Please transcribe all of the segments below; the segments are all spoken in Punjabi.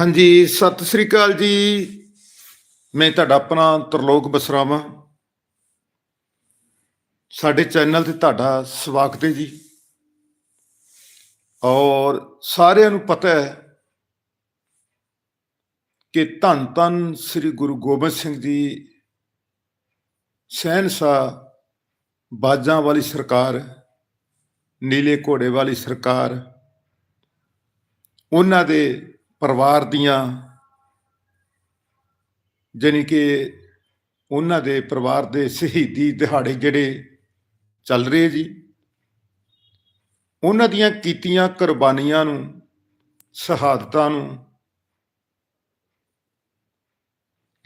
ਹਾਂਜੀ, ਸਤਿ ਸ੍ਰੀ ਅਕਾਲ ਜੀ। ਮੈਂ ਤੁਹਾਡਾ ਆਪਣਾ ਤਰਲੋਕ ਬਸਰਾਵਾ। ਸਾਡੇ ਚੈਨਲ ਤੇ ਤੁਹਾਡਾ ਸਵਾਗਤ ਹੈ ਜੀ। ਔਰ ਸਾਰਿਆਂ ਨੂੰ ਪਤਾ ਹੈ ਕਿ ਧੰਨ ਧੰਨ ਸ੍ਰੀ ਗੁਰੂ ਗੋਬਿੰਦ ਸਿੰਘ ਜੀ ਸਹਿਨशाह ਬਾਜਾਂ ਵਾਲੀ ਸਰਕਾਰ, ਨੀਲੇ ਘੋੜੇ ਵਾਲੀ ਸਰਕਾਰ, ਉਹਨਾਂ ਦੇ ਪਰਿਵਾਰ ਦੀਆਂ, ਜਾਣੀ ਕਿ ਉਹਨਾਂ ਦੇ ਪਰਿਵਾਰ ਦੇ ਸ਼ਹੀਦੀ ਦਿਹਾੜੇ ਜਿਹੜੇ ਚੱਲ ਰਹੇ ਜੀ, ਉਹਨਾਂ ਦੀਆਂ ਕੀਤੀਆਂ ਕੁਰਬਾਨੀਆਂ ਨੂੰ, ਸ਼ਹਾਦਤਾਂ ਨੂੰ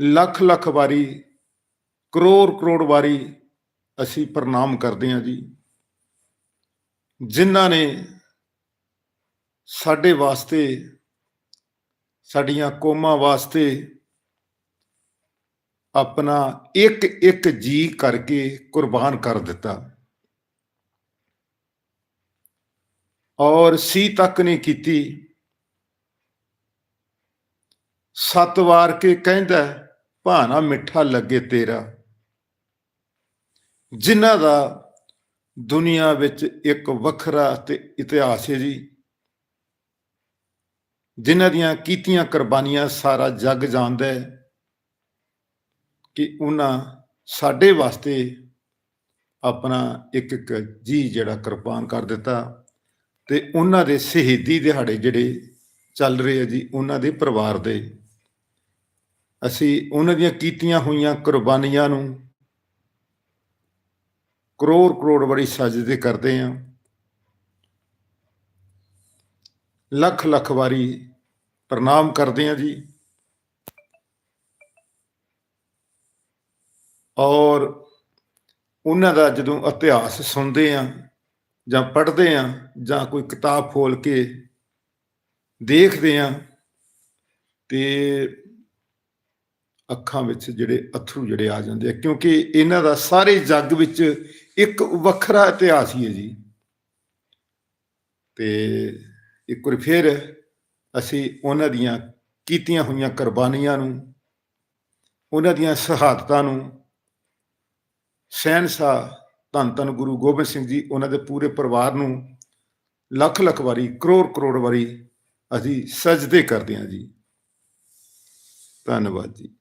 ਲੱਖ ਲੱਖ ਵਾਰੀ, ਕਰੋੜ ਕਰੋੜ ਵਾਰੀ ਅਸੀਂ ਪ੍ਰਣਾਮ ਕਰਦੇ ਹਾਂ ਜੀ, ਜਿਨ੍ਹਾਂ ਨੇ ਸਾਡੇ ਵਾਸਤੇ ਸਾਡੀਆਂ ਕੌਮਾਂ ਵਾਸਤੇ ਆਪਣਾ ਇੱਕ ਇੱਕ ਜੀ ਕਰਕੇ ਕੁਰਬਾਨ ਕਰ ਦਿੱਤਾ। ਔਰ ਸੀ ਤੱਕ ਨਹੀਂ ਕੀਤੀ। ਸੱਤ ਵਾਰ ਕੇ ਕਹਿੰਦਾ, ਭਾਣਾ ਮਿੱਠਾ ਲੱਗੇ ਤੇਰਾ। ਜਿਨ੍ਹਾਂ ਦਾ ਦੁਨੀਆ ਵਿੱਚ ਇੱਕ ਵੱਖਰਾ ਤੇ ਇਤਿਹਾਸ ਹੈ ਜੀ। ਜਿਨ੍ਹਾਂ ਦੀਆਂ ਕੀਤੀਆਂ ਕੁਰਬਾਨੀਆਂ ਸਾਰਾ ਜੱਗ ਜਾਣਦਾ ਹੈ ਕਿ ਉਹਨਾਂ ਸਾਡੇ ਵਾਸਤੇ ਆਪਣਾ ਇੱਕ ਇੱਕ ਜੀ ਜਿਹੜਾ ਕੁਰਬਾਨ ਕਰ ਦਿੱਤਾ ਤੇ ਉਹਨਾਂ ਦੇ ਸ਼ਹੀਦੀ ਦਿਹਾੜੇ ਜਿਹੜੇ ਚੱਲ ਰਹੇ ਆ ਜੀ, ਉਹਨਾਂ ਦੇ ਪਰਿਵਾਰ ਦੇ। ਅਸੀਂ ਉਹਨਾਂ ਦੀਆਂ ਕੀਤੀਆਂ ਹੋਈਆਂ ਕੁਰਬਾਨੀਆਂ ਨੂੰ ਕਰੋੜ ਕਰੋੜ ਬੜੀ ਸਜਦੇ ਕਰਦੇ ਹਾਂ। ਲੱਖ ਲੱਖ ਵਾਰੀ ਪ੍ਰਣਾਮ ਕਰਦੇ ਹਾਂ ਜੀ। ਔਰ ਉਹਨਾਂ ਦਾ ਜਦੋਂ ਇਤਿਹਾਸ ਸੁਣਦੇ ਆ ਜਾਂ ਪੜ੍ਹਦੇ ਆ ਜਾਂ ਕੋਈ ਕਿਤਾਬ ਖੋਲ ਕੇ ਦੇਖਦੇ ਆ ਤੇ ਅੱਖਾਂ ਵਿੱਚ ਜਿਹੜੇ ਅਥਰੂ ਜਿਹੜੇ ਆ ਜਾਂਦੇ ਆ, ਕਿਉਂਕਿ ਇਹਨਾਂ ਦਾ ਸਾਰੇ ਜੱਗ ਵਿੱਚ ਇੱਕ ਵੱਖਰਾ ਇਤਿਹਾਸ ਹੀ ਹੈ ਜੀ। ਤੇ ਇੱਕ ਵਾਰ ਫਿਰ ਅਸੀਂ ਉਹਨਾਂ ਦੀਆਂ ਕੀਤੀਆਂ ਹੋਈਆਂ ਕੁਰਬਾਨੀਆਂ ਨੂੰ, ਉਹਨਾਂ ਦੀਆਂ ਸ਼ਹਾਦਤਾਂ ਨੂੰ ਸਹਿਨशाह ਧੰਨ ਧੰਨ ਗੁਰੂ ਗੋਬਿੰਦ ਸਿੰਘ ਜੀ ਉਹਨਾਂ ਦੇ ਪੂਰੇ ਪਰਿਵਾਰ ਨੂੰ ਲੱਖ ਲੱਖ ਵਾਰੀ, ਕਰੋੜ ਕਰੋੜ ਵਾਰੀ ਅਸੀਂ ਸਜਦੇ ਕਰਦੇ ਹਾਂ ਜੀ। ਧੰਨਵਾਦ ਜੀ।